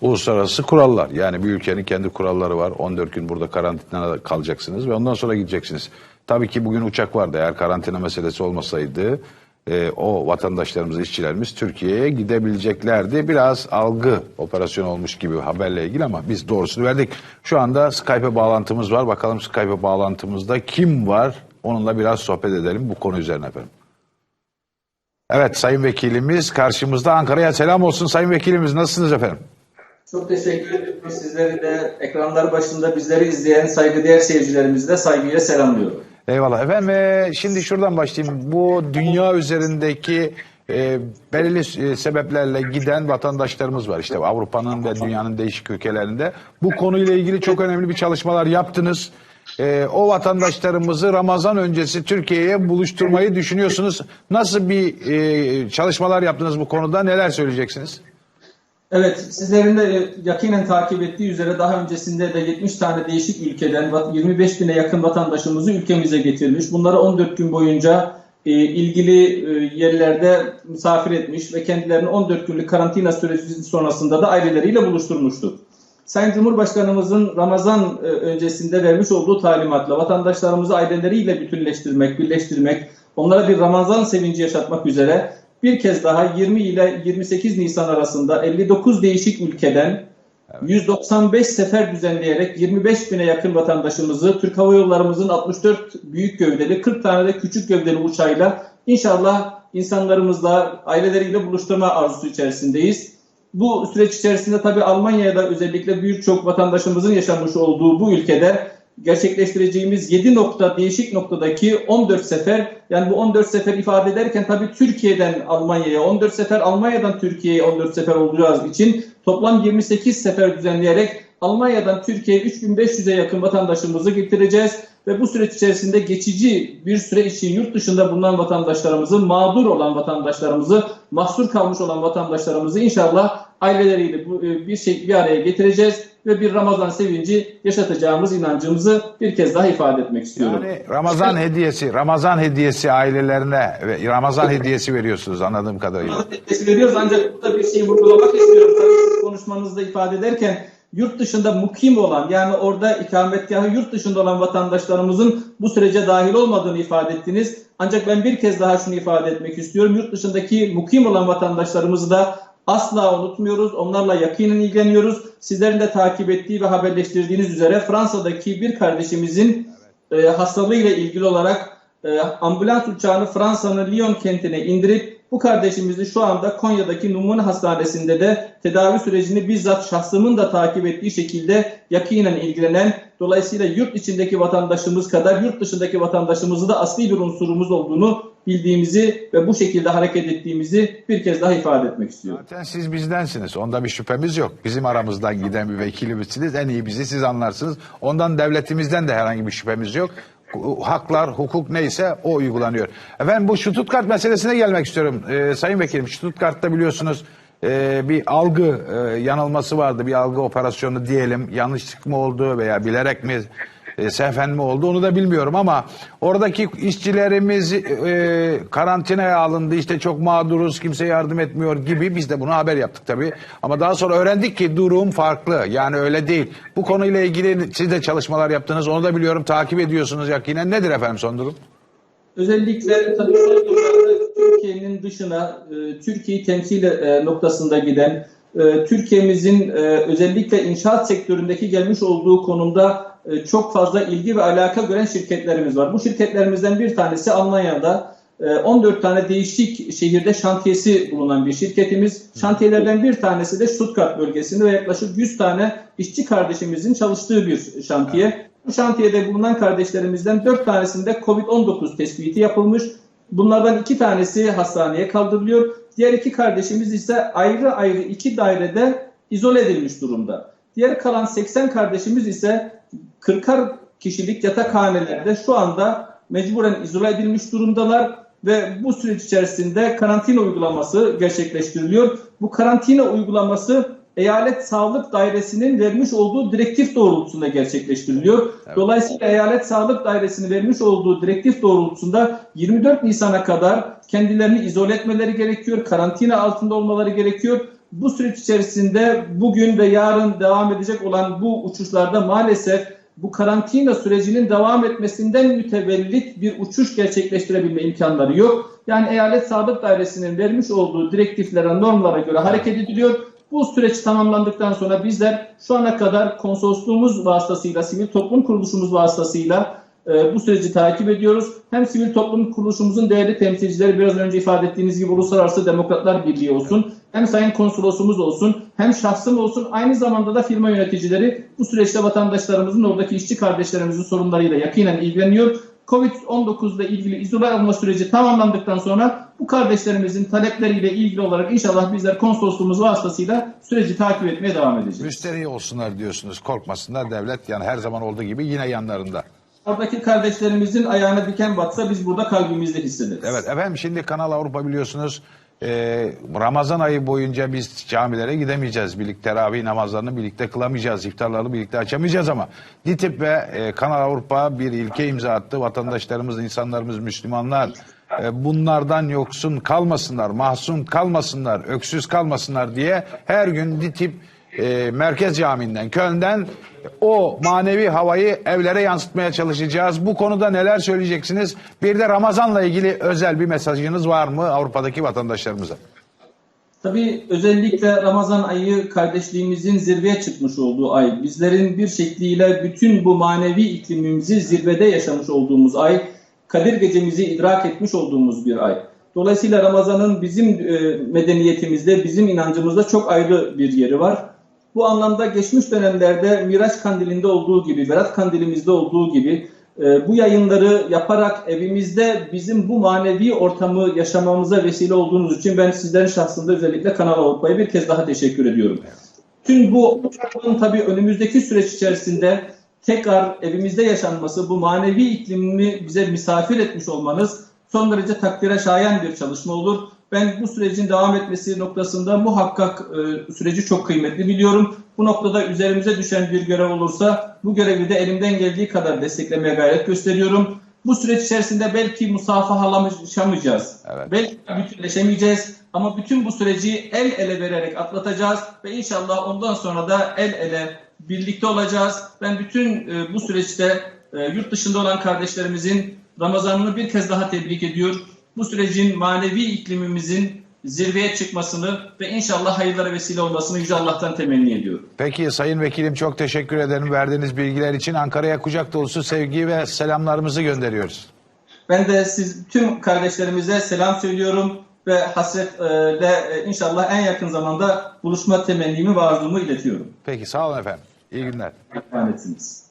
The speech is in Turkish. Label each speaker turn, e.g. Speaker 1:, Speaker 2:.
Speaker 1: uluslararası kurallar. Yani bir ülkenin kendi kuralları var. 14 gün burada karantinada kalacaksınız ve ondan sonra gideceksiniz. Tabii ki bugün uçak vardı. Eğer karantina meselesi olmasaydı e, o vatandaşlarımız, işçilerimiz Türkiye'ye gidebileceklerdi. Biraz algı operasyonu olmuş gibi haberle ilgili ama biz doğrusunu verdik. Şu anda Skype bağlantımız var. Bakalım Skype bağlantımızda kim var? Onunla biraz sohbet edelim bu konu üzerine efendim. Evet Sayın Vekilimiz karşımızda Ankara'ya selam olsun Sayın Vekilimiz. Nasılsınız efendim?
Speaker 2: Çok teşekkür ederim. Sizleri de ekranlar başında bizleri izleyen saygıdeğer seyircilerimizi de saygıyla selamlıyorum.
Speaker 1: Eyvallah. Efendim e, şimdi şuradan başlayayım. Bu dünya üzerindeki e, belirli e, sebeplerle giden vatandaşlarımız var. İşte Avrupa'nın ve dünyanın değişik ülkelerinde. Bu konuyla ilgili çok önemli bir çalışmalar yaptınız. E, o vatandaşlarımızı Ramazan öncesi Türkiye'ye buluşturmayı düşünüyorsunuz. Nasıl bir e, çalışmalar yaptınız bu konuda? Neler söyleyeceksiniz?
Speaker 2: Evet, sizlerin de yakinen takip ettiği üzere daha öncesinde de 70 tane değişik ülkeden 25 bine yakın vatandaşımızı ülkemize getirmiş. Bunları 14 gün boyunca e, ilgili e, yerlerde misafir etmiş ve kendilerini 14 günlük karantina süresi sonrasında da aileleriyle buluşturmuştur. Sayın Cumhurbaşkanımızın Ramazan e, öncesinde vermiş olduğu talimatla vatandaşlarımızı aileleriyle bütünleştirmek, birleştirmek, onlara bir Ramazan sevinci yaşatmak üzere bir kez daha 20 ile 28 Nisan arasında 59 değişik ülkeden 195 sefer düzenleyerek 25 bine yakın vatandaşımızı Türk Hava Yollarımızın 64 büyük gövdeli 40 tane de küçük gövdeli uçağıyla inşallah insanlarımızla aileleriyle buluşturma arzusu içerisindeyiz. Bu süreç içerisinde tabii Almanya'da özellikle birçok vatandaşımızın yaşamış olduğu bu ülkede gerçekleştireceğimiz 7 nokta değişik noktadaki 14 sefer yani bu 14 sefer ifade ederken tabii Türkiye'den Almanya'ya 14 sefer Almanya'dan Türkiye'ye 14 sefer olacağız için toplam 28 sefer düzenleyerek Almanya'dan Türkiye'ye 3500'e yakın vatandaşımızı getireceğiz. Ve bu süreç içerisinde geçici bir süre için yurt dışında bulunan vatandaşlarımızı, mağdur olan vatandaşlarımızı, mahsur kalmış olan vatandaşlarımızı inşallah aileleriyle bu- e, bir şey bir araya getireceğiz ve bir Ramazan sevinci yaşatacağımız inancımızı bir kez daha ifade etmek istiyorum.
Speaker 1: Yani Ramazan hediyesi, Ramazan hediyesi ailelerine ve Ramazan hediyesi veriyorsunuz anladığım kadarıyla.
Speaker 2: Teşekkür ediyoruz ancak burada bir şey vurgulamak istiyorum. Tabii konuşmanızda ifade ederken yurt dışında mukim olan yani orada ikametgahı yurt dışında olan vatandaşlarımızın bu sürece dahil olmadığını ifade ettiniz. Ancak ben bir kez daha şunu ifade etmek istiyorum. Yurt dışındaki mukim olan vatandaşlarımızı da asla unutmuyoruz. Onlarla yakinen ilgileniyoruz. Sizlerin de takip ettiği ve haberleştirdiğiniz üzere Fransa'daki bir kardeşimizin e, hastalığıyla ilgili olarak e, ambulans uçağını Fransa'nın Lyon kentine indirip bu kardeşimizi şu anda Konya'daki Numune Hastanesi'nde de tedavi sürecini bizzat şahsımın da takip ettiği şekilde yakinen ilgilenen dolayısıyla yurt içindeki vatandaşımız kadar yurt dışındaki vatandaşımızı da asli bir unsurumuz olduğunu bildiğimizi ve bu şekilde hareket ettiğimizi bir kez daha ifade etmek istiyorum.
Speaker 1: Zaten siz bizdensiniz. Onda bir şüphemiz yok. Bizim aramızdan giden bir vekilimizsiniz. En iyi bizi siz anlarsınız. Ondan devletimizden de herhangi bir şüphemiz yok. Haklar, hukuk neyse o uygulanıyor. Efendim bu Stuttgart meselesine gelmek istiyorum. Ee, Sayın Vekilim Stuttgart'ta biliyorsunuz e, bir algı e, yanılması vardı. Bir algı operasyonu diyelim. Yanlışlık mı oldu veya bilerek mi e, sehven mi oldu onu da bilmiyorum ama oradaki işçilerimiz e, karantinaya alındı işte çok mağduruz kimse yardım etmiyor gibi biz de bunu haber yaptık tabii. Ama daha sonra öğrendik ki durum farklı yani öyle değil. Bu konuyla ilgili siz de çalışmalar yaptınız onu da biliyorum takip ediyorsunuz yakinen nedir efendim son durum?
Speaker 2: Özellikle tabii Türkiye'nin dışına, e, Türkiye'yi temsil e, noktasında giden, e, Türkiye'mizin özellikle inşaat sektöründeki gelmiş olduğu konumda e, çok fazla ilgi ve alaka gören şirketlerimiz var. Bu şirketlerimizden bir tanesi Almanya'da e, 14 tane değişik şehirde şantiyesi bulunan bir şirketimiz. Şantiyelerden bir tanesi de Stuttgart bölgesinde ve yaklaşık 100 tane işçi kardeşimizin çalıştığı bir şantiye. Bu şantiyede bulunan kardeşlerimizden 4 tanesinde COVID-19 tespiti yapılmış. Bunlardan iki tanesi hastaneye kaldırılıyor. Diğer iki kardeşimiz ise ayrı ayrı iki dairede izole edilmiş durumda. Diğer kalan 80 kardeşimiz ise 40'ar kişilik yatakhanelerde şu anda mecburen izole edilmiş durumdalar ve bu süreç içerisinde karantina uygulaması gerçekleştiriliyor. Bu karantina uygulaması Eyalet Sağlık Dairesi'nin vermiş olduğu direktif doğrultusunda gerçekleştiriliyor.
Speaker 1: Evet.
Speaker 2: Dolayısıyla Eyalet Sağlık Dairesi'nin vermiş olduğu direktif doğrultusunda 24 Nisan'a kadar kendilerini izole etmeleri gerekiyor, karantina altında olmaları gerekiyor Bu süreç içerisinde bugün ve yarın devam edecek olan bu uçuşlarda maalesef bu karantina sürecinin devam etmesinden mütevellit bir uçuş gerçekleştirebilme imkanları yok. Yani eyalet sağlık dairesinin vermiş olduğu direktiflere, normlara göre hareket ediliyor. Bu süreç tamamlandıktan sonra bizler şu ana kadar konsolosluğumuz vasıtasıyla, sivil toplum kuruluşumuz vasıtasıyla e, bu süreci takip ediyoruz. Hem sivil toplum kuruluşumuzun değerli temsilcileri biraz önce ifade ettiğiniz gibi Uluslararası Demokratlar Birliği olsun, hem sayın konsolosumuz olsun, hem şahsım olsun, aynı zamanda da firma yöneticileri bu süreçte vatandaşlarımızın, oradaki işçi kardeşlerimizin sorunlarıyla yakinen ilgileniyor. Covid-19 ile ilgili izole olma süreci tamamlandıktan sonra bu kardeşlerimizin talepleriyle ilgili olarak inşallah bizler konsolosluğumuz vasıtasıyla süreci takip etmeye devam edeceğiz.
Speaker 1: Müsterih olsunlar diyorsunuz. Korkmasınlar devlet yani her zaman olduğu gibi yine yanlarında.
Speaker 2: Oradaki kardeşlerimizin ayağına diken batsa biz burada kalbimizde hissederiz.
Speaker 1: Evet efendim şimdi Kanal Avrupa biliyorsunuz e, Ramazan ayı boyunca biz camilere gidemeyeceğiz. Birlikte teravih namazlarını birlikte kılamayacağız. iftarları birlikte açamayacağız ama DİTİB ve e, Kanal Avrupa bir ilke imza attı. Vatandaşlarımız, insanlarımız, Müslümanlar e, bunlardan yoksun kalmasınlar, mahzun kalmasınlar, öksüz kalmasınlar diye her gün DİTİB e, Merkez Camii'nden, Köln'den o manevi havayı evlere yansıtmaya çalışacağız. Bu konuda neler söyleyeceksiniz? Bir de Ramazan'la ilgili özel bir mesajınız var mı Avrupa'daki vatandaşlarımıza?
Speaker 2: Tabii özellikle Ramazan ayı kardeşliğimizin zirveye çıkmış olduğu ay. Bizlerin bir şekliyle bütün bu manevi iklimimizi zirvede yaşamış olduğumuz ay. Kadir gecemizi idrak etmiş olduğumuz bir ay. Dolayısıyla Ramazan'ın bizim e, medeniyetimizde, bizim inancımızda çok ayrı bir yeri var. Bu anlamda geçmiş dönemlerde Miraç Kandili'nde olduğu gibi, Berat Kandili'mizde olduğu gibi e, bu yayınları yaparak evimizde bizim bu manevi ortamı yaşamamıza vesile olduğunuz için ben sizlerin şahsında özellikle Kanal Avrupa'ya bir kez daha teşekkür ediyorum. Tüm bu ortamın tabii önümüzdeki süreç içerisinde tekrar evimizde yaşanması, bu manevi iklimini bize misafir etmiş olmanız son derece takdire şayan bir çalışma olur. Ben bu sürecin devam etmesi noktasında muhakkak e, süreci çok kıymetli biliyorum. Bu noktada üzerimize düşen bir görev olursa bu görevi de elimden geldiği kadar desteklemeye gayret gösteriyorum. Bu süreç içerisinde belki musafahalamışamayacağız.
Speaker 1: Evet.
Speaker 2: Belki bütünleşemeyeceğiz ama bütün bu süreci el ele vererek atlatacağız ve inşallah ondan sonra da el ele birlikte olacağız. Ben bütün e, bu süreçte e, yurt dışında olan kardeşlerimizin Ramazanını bir kez daha tebrik ediyor. Bu sürecin manevi iklimimizin zirveye çıkmasını ve inşallah hayırlara vesile olmasını Yüce Allah'tan temenni ediyorum.
Speaker 1: Peki Sayın Vekilim çok teşekkür ederim verdiğiniz bilgiler için. Ankara'ya kucak dolusu sevgi ve selamlarımızı gönderiyoruz.
Speaker 2: Ben de siz tüm kardeşlerimize selam söylüyorum ve hasretle e, inşallah en yakın zamanda buluşma temennimi ve arzumu iletiyorum.
Speaker 1: Peki sağ olun efendim. İyi günler.
Speaker 2: Emanetsiniz.